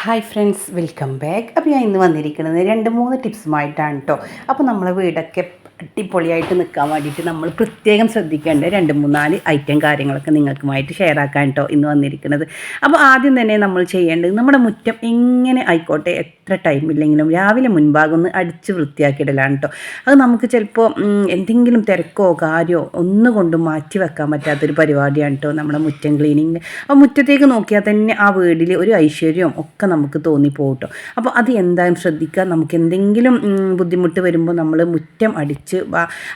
Hi friends welcome back അപ്പോൾ ഞാൻ ഇന്ന് വന്നിരിക്കുന്നത് രണ്ട് മൂന്ന് ടിപ്സുമായിട്ടാണ് കേട്ടോ അപ്പോൾ നമ്മളെ വീടൊക്കെ അടിപൊളിയായിട്ട് നിൽക്കാൻ വേണ്ടിയിട്ട് നമ്മൾ പ്രത്യേകം ശ്രദ്ധിക്കേണ്ട രണ്ട് മൂന്നാൽ ഐറ്റം കാര്യങ്ങളൊക്കെ നിങ്ങൾക്കുമായിട്ട് ഷെയർ ആക്കാൻ കേട്ടോ ഇന്ന് വന്നിരിക്കുന്നത്. അപ്പോൾ ആദ്യം തന്നെ നമ്മൾ ചെയ്യേണ്ടത് നമ്മുടെ മുറ്റം എങ്ങനെ ആയിക്കോട്ടെ എത്ര ടൈം ഇല്ലെങ്കിലും രാവിലെ മുൻഭാഗം ഒന്ന് അടിച്ച് വൃത്തിയാക്കിയിടലാണ് കേട്ടോ അത് നമുക്ക് ചിലപ്പോൾ എന്തെങ്കിലും തിരക്കോ കാര്യമോ ഒന്നുകൊണ്ടും മാറ്റി വെക്കാൻ പറ്റാത്തൊരു പരിപാടിയാണ് കേട്ടോ നമ്മുടെ മുറ്റം ക്ലീനിങ് അപ്പോൾ മുറ്റത്തേക്ക് നോക്കിയാൽ തന്നെ ആ വീടിൽ ഒരു ഐശ്വര്യവും ഒക്കെ നമുക്ക് തോന്നിപ്പോകും കേട്ടോ അപ്പോൾ അത് എന്തായാലും ശ്രദ്ധിക്കുക. നമുക്ക് എന്തെങ്കിലും ബുദ്ധിമുട്ട് വരുമ്പോൾ നമ്മൾ മുറ്റം അടിച്ച്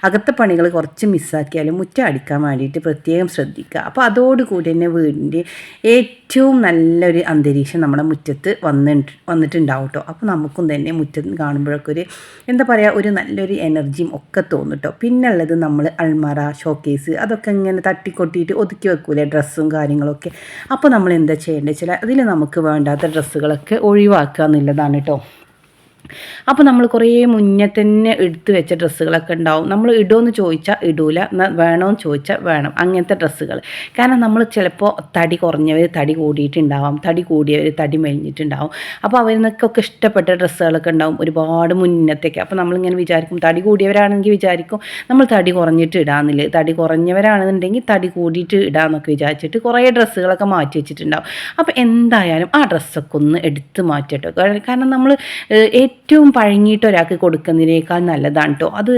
അകത്തെ പണികൾ കുറച്ച് മിസ്സാക്കിയാലും മുറ്റം അടിക്കാൻ വേണ്ടിയിട്ട് പ്രത്യേകം ശ്രദ്ധിക്കുക. അപ്പോൾ അതോടുകൂടി തന്നെ വീടിന്റെ ഏറ്റവും നല്ലൊരു അന്തരീക്ഷം നമ്മുടെ മുറ്റത്ത് വന്നിട്ട് വന്നിട്ടുണ്ടാവും കേട്ടോ അപ്പോൾ നമുക്കും തന്നെ മുറ്റത്ത് കാണുമ്പോഴൊക്കെ ഒരു എന്താ പറയുക ഒരു നല്ലൊരു എനർജിയും ഒക്കെ തോന്നും കേട്ടോ പിന്നുള്ളത് നമ്മൾ അൾമറ ഷോക്കേസ് അതൊക്കെ ഇങ്ങനെ തട്ടിക്കൊട്ടിയിട്ട് ഒതുക്കി വെക്കൂലേ ഡ്രസ്സും കാര്യങ്ങളൊക്കെ. അപ്പോൾ നമ്മൾ എന്താ ചെയ്യേണ്ടത് വെച്ചാൽ അതിൽ നമുക്ക് വേണ്ടാത്ത ഡ്രസ്സുകളൊക്കെ ഒഴിവാക്കുക എന്നുള്ളതാണ് കേട്ടോ അപ്പോൾ നമ്മൾ കുറേ മുന്നേ തന്നെ എടുത്തു വെച്ച ഡ്രസ്സുകളൊക്കെ ഉണ്ടാവും. നമ്മൾ ഇടുമെന്ന് ചോദിച്ചാൽ ഇടൂല വേണമെന്ന് ചോദിച്ചാൽ വേണം. അങ്ങനത്തെ ഡ്രസ്സുകൾ കാരണം നമ്മൾ ചിലപ്പോൾ തടി കുറഞ്ഞവർ തടി കൂടിയിട്ടുണ്ടാവാം തടി കൂടിയവർ തടി മെലിഞ്ഞിട്ടുണ്ടാവും. അപ്പോൾ അവരിനൊക്കെ ഇഷ്ടപ്പെട്ട ഡ്രസ്സുകളൊക്കെ ഉണ്ടാവും ഒരുപാട് മുന്നത്തേക്ക്. അപ്പോൾ നമ്മളിങ്ങനെ വിചാരിക്കും തടി കൂടിയവരാണെങ്കിൽ വിചാരിക്കും നമ്മൾ തടി കുറഞ്ഞിട്ട് ഇടാന്നില്ല? തടി കുറഞ്ഞവരാണെന്നുണ്ടെങ്കിൽ തടി കൂടിയിട്ട് ഇടാമെന്നൊക്കെ വിചാരിച്ചിട്ട് കുറേ ഡ്രസ്സുകളൊക്കെ മാറ്റി വെച്ചിട്ടുണ്ടാവും. അപ്പോൾ എന്തായാലും ആ ഡ്രസ്സൊക്കെ ഒന്ന് എടുത്ത് മാറ്റട്ടോ. കാരണം നമ്മൾ ഏറ്റവും പഴങ്ങിയിട്ട് ഒരാൾക്ക് കൊടുക്കുന്നതിനേക്കാൾ നല്ലതാണ് കേട്ടോ അത്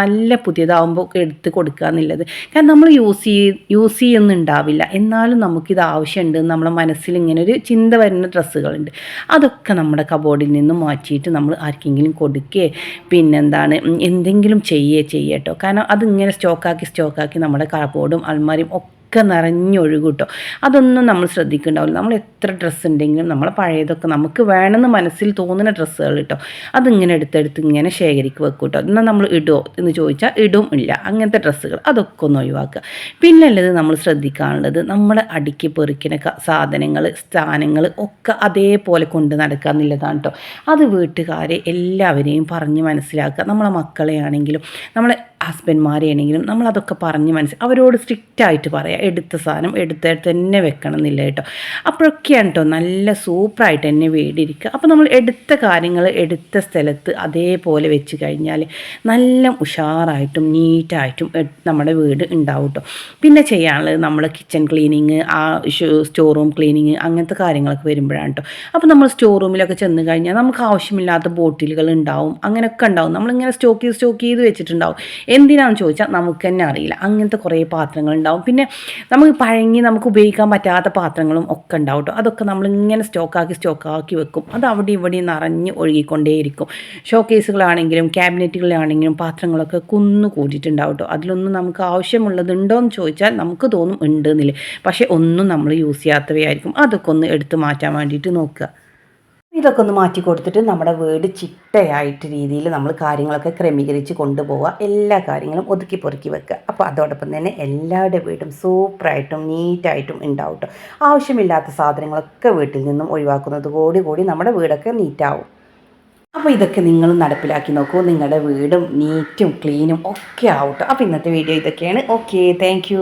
നല്ല പുതിയതാവുമ്പോൾ എടുത്ത് കൊടുക്കുക എന്നുള്ളത്. കാരണം നമ്മൾ യൂസ് ചെയ്യ യൂസ് ചെയ്യുന്നുണ്ടാവില്ല എന്നാലും നമുക്കിത് ആവശ്യമുണ്ട്. നമ്മുടെ മനസ്സിൽ ഇങ്ങനെ ഒരു ചിന്ത വരുന്ന ഡ്രസ്സുകളുണ്ട്. അതൊക്കെ നമ്മുടെ കബോർഡിൽ നിന്ന് മാറ്റിയിട്ട് നമ്മൾ ആർക്കെങ്കിലും കൊടുക്കുകയെ പിന്നെന്താണ്? എന്തെങ്കിലും ചെയ്യേ ചെയ്യട്ടോ കാരണം അതിങ്ങനെ സ്റ്റോക്കാക്കി സ്റ്റോക്കാക്കി നമ്മുടെ കബോർഡും അൽമാരിയും ഒക്കെ ഒക്കെ നിറഞ്ഞൊഴുകും കേട്ടോ അതൊന്നും നമ്മൾ ശ്രദ്ധിക്കണ്ടാവില്ല. നമ്മൾ എത്ര ഡ്രസ്സ് ഉണ്ടെങ്കിലും നമ്മൾ പഴയതൊക്കെ നമുക്ക് വേണമെന്ന് മനസ്സിൽ തോന്നുന്ന ഡ്രസ്സുകൾ കേട്ടോ അതിങ്ങനെ എടുത്തെടുത്ത് ഇങ്ങനെ ശേഖരിക്ക് വെക്കും കേട്ടോ എന്നാൽ നമ്മൾ ഇടുമോ എന്ന് ചോദിച്ചാൽ ഇടും ഇല്ല. അങ്ങനത്തെ ഡ്രസ്സുകൾ അതൊക്കെ ഒന്ന് ഒഴിവാക്കുക. പിന്നെ ഉള്ളത് നമ്മൾ ശ്രദ്ധിക്കാനുള്ളത് നമ്മുടെ അടുക്കി പെറുക്കിന സാധനങ്ങൾ സ്ഥാനങ്ങൾ ഒക്കെ അതേപോലെ കൊണ്ട് നടക്കുക എന്നുള്ളതാണ് കേട്ടോ അത് വീട്ടുകാരെ എല്ലാവരെയും പറഞ്ഞ് മനസ്സിലാക്കുക. നമ്മളെ മക്കളെയാണെങ്കിലും നമ്മളെ ഹസ്ബൻഡ്മാരെയാണെങ്കിലും നമ്മളതൊക്കെ പറഞ്ഞ് മനസ്സിൽ അവരോട് സ്ട്രിക്റ്റായിട്ട് പറയാം എടുത്ത സാധനം എടുത്തെടുത്ത് തന്നെ വെക്കണം എന്നില്ല കേട്ടോ. അപ്പോഴൊക്കെയാണ് കേട്ടോ നല്ല സൂപ്പറായിട്ട് തന്നെ വേടിയിരിക്കുക അപ്പോൾ നമ്മൾ എടുത്ത കാര്യങ്ങൾ എടുത്ത സ്ഥലത്ത് അതേപോലെ വെച്ച് കഴിഞ്ഞാൽ നല്ല ഉഷാറായിട്ടും നീറ്റായിട്ടും നമ്മുടെ വീട് ഉണ്ടാവും കേട്ടോ. പിന്നെ ചെയ്യാനുള്ളത് നമ്മൾ കിച്ചൺ ക്ലീനിങ് ആ സ്റ്റോർ റൂം ക്ലീനിങ് അങ്ങനത്തെ കാര്യങ്ങളൊക്കെ വരുമ്പോഴാണ് കേട്ടോ. അപ്പോൾ നമ്മൾ സ്റ്റോർ റൂമിലൊക്കെ ചെന്ന് കഴിഞ്ഞാൽ നമുക്ക് ആവശ്യമില്ലാത്ത ബോട്ടിലുകൾ ഉണ്ടാവും അങ്ങനെയൊക്കെ ഉണ്ടാവും. നമ്മളിങ്ങനെ സ്റ്റോക്ക് ചെയ്ത് സ്റ്റോക്ക് ചെയ്ത് വെച്ചിട്ടുണ്ടാവും. എന്തിനാണെന്ന് ചോദിച്ചാൽ നമുക്ക് തന്നെ അറിയില്ല. അങ്ങനത്തെ കുറേ പാത്രങ്ങൾ ഉണ്ടാവും പിന്നെ നമുക്ക് പഴങ്ങി നമുക്ക് ഉപയോഗിക്കാൻ പറ്റാത്ത പാത്രങ്ങളും ഒക്കെ ഉണ്ടാവും കേട്ടോ അതൊക്കെ നമ്മളിങ്ങനെ സ്റ്റോക്കാക്കി സ്റ്റോക്കാക്കി വെക്കും. അത് അവിടെ ഇവിടെ നിറഞ്ഞ് ഒഴുകിക്കൊണ്ടേയിരിക്കും. ഷോ കേസുകളാണെങ്കിലും ക്യാബിനറ്റുകളാണെങ്കിലും പാത്രങ്ങളൊക്കെ കുന്നു കൂടിയിട്ടുണ്ടാവും കേട്ടോ അതിലൊന്നും നമുക്ക് ആവശ്യമുള്ളതുണ്ടോ എന്ന് ചോദിച്ചാൽ നമുക്ക് തോന്നും ഉണ്ട് എന്നില്ല പക്ഷേ ഒന്നും നമ്മൾ യൂസ് ചെയ്യാത്തവയായിരിക്കും. അതൊക്കെ ഒന്ന് എടുത്തു മാറ്റാൻ വേണ്ടിയിട്ട് നോക്കുക. ഇതൊക്കെ ഒന്ന് മാറ്റി കൊടുത്തിട്ട് നമ്മുടെ വീട് ചിട്ടയായിട്ട് രീതിയിൽ നമ്മൾ കാര്യങ്ങളൊക്കെ ക്രമീകരിച്ച് കൊണ്ടുപോവുക. എല്ലാ കാര്യങ്ങളും ഒതുക്കി പൊറുക്കി വെക്കുക. അപ്പോൾ അതോടൊപ്പം തന്നെ എല്ലാവരുടെ വീടും സൂപ്പറായിട്ടും നീറ്റായിട്ടും ഉണ്ടാവും കേട്ടോ ആവശ്യമില്ലാത്ത സാധനങ്ങളൊക്കെ വീട്ടിൽ നിന്നും ഒഴിവാക്കുന്നത് കൂടി കൂടി നമ്മുടെ വീടൊക്കെ നീറ്റാവും. അപ്പോൾ ഇതൊക്കെ നിങ്ങൾ നടപ്പിലാക്കി നോക്കൂ. നിങ്ങളുടെ വീടും നീറ്റും ക്ലീനും ഒക്കെ ആവട്ടെ അപ്പോൾ ഇന്നത്തെ വീഡിയോ ഇതൊക്കെയാണ്. Okay thank